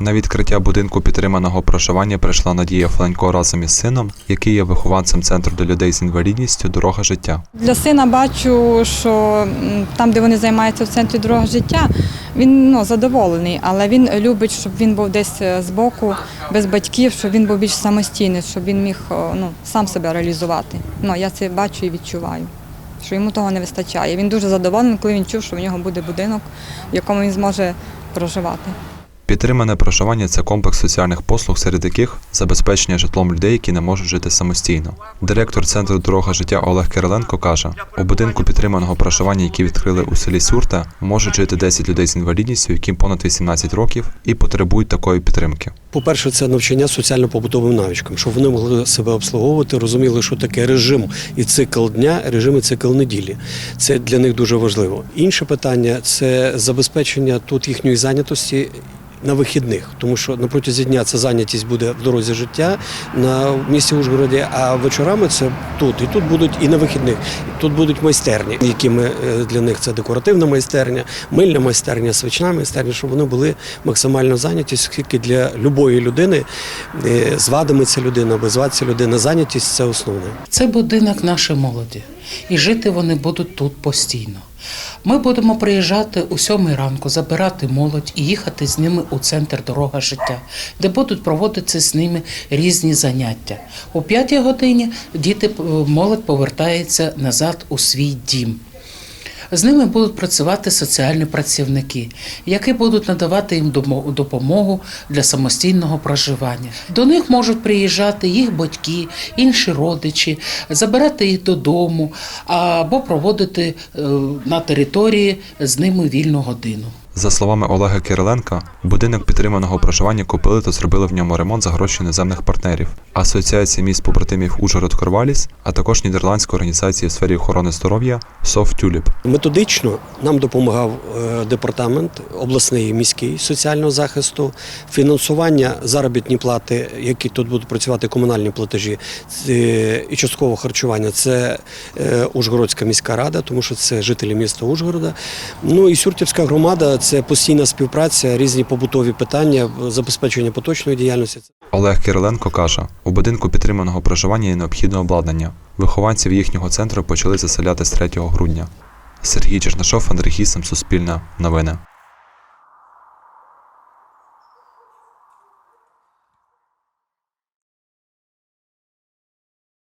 На відкриття будинку підтриманого проживання прийшла Надія Фленько разом із сином, який є вихованцем центру для людей з інвалідністю Дорога життя. Для сина бачу, що там, де вони займаються в центрі дорога життя, він ну, задоволений, але він любить, щоб він був десь е, збоку, без батьків, щоб він був більш самостійний, щоб він міг ну, сам себе реалізувати. Ну, я це бачу і відчуваю, що йому того не вистачає. Він дуже задоволений, коли він чув, що в нього буде будинок, в якому він зможе проживати. Підтримане проживання це комплекс соціальних послуг, серед яких забезпечення житлом людей, які не можуть жити самостійно. Директор центру Дорога життя Олег Кириленко каже: у будинку підтриманого проживання, який відкрили у селі Сурта, можуть жити 10 людей з інвалідністю, яким понад 18 років, і потребують такої підтримки. По-перше, це навчання соціально-побутовим навичкам, щоб вони могли себе обслуговувати, розуміли, що таке режим і цикл дня, режим і цикл неділі. Це для них дуже важливо. Інше питання це забезпечення тут їхньої зайнятості. На вихідних, тому що на протязі дня ця зайнятість буде в дорозі життя на в місті Ужгороді, а вечорами це тут. І тут будуть і на вихідних. Тут будуть майстерні, які ми е, для них це декоративна майстерня, мильна майстерня, свічна майстерня, щоб вони були максимально зайняті, оскільки для любої людини е, з вадами ця людина, без вад ця людина, зайнятість це основне. Це будинок нашої молоді, і жити вони будуть тут постійно. Ми будемо приїжджати у сьомій ранку, забирати молодь і їхати з ними у центр дорога життя, де будуть проводитися з ними різні заняття. О п'ятій годині діти молодь повертається назад у свій дім. З ними будуть працювати соціальні працівники, які будуть надавати їм допомогу для самостійного проживання. До них можуть приїжджати їх батьки, інші родичі, забирати їх додому або проводити е, на території з ними вільну годину. За словами Олега Кириленка, будинок підтриманого проживання купили та зробили в ньому ремонт за гроші іноземних партнерів, Асоціації міст побратимів Ужгород Корваліс, а також нідерландської організації в сфері охорони здоров'я СОФ Тюліп. Методично нам допомагав е, департамент обласний міський соціального захисту, фінансування заробітні плати, які тут будуть працювати комунальні платежі і частково харчування. Це е, Ужгородська міська рада, тому що це жителі міста Ужгорода. Ну і Сюртівська громада це постійна співпраця, різні побутові питання, забезпечення поточної діяльності. Олег Кириленко каже, у будинку підтриманого проживання є необхідне обладнання. Вихованців їхнього центру почали заселяти з 3 грудня. Сергій Чернашов, Андрій Гісом, Суспільне, Новини.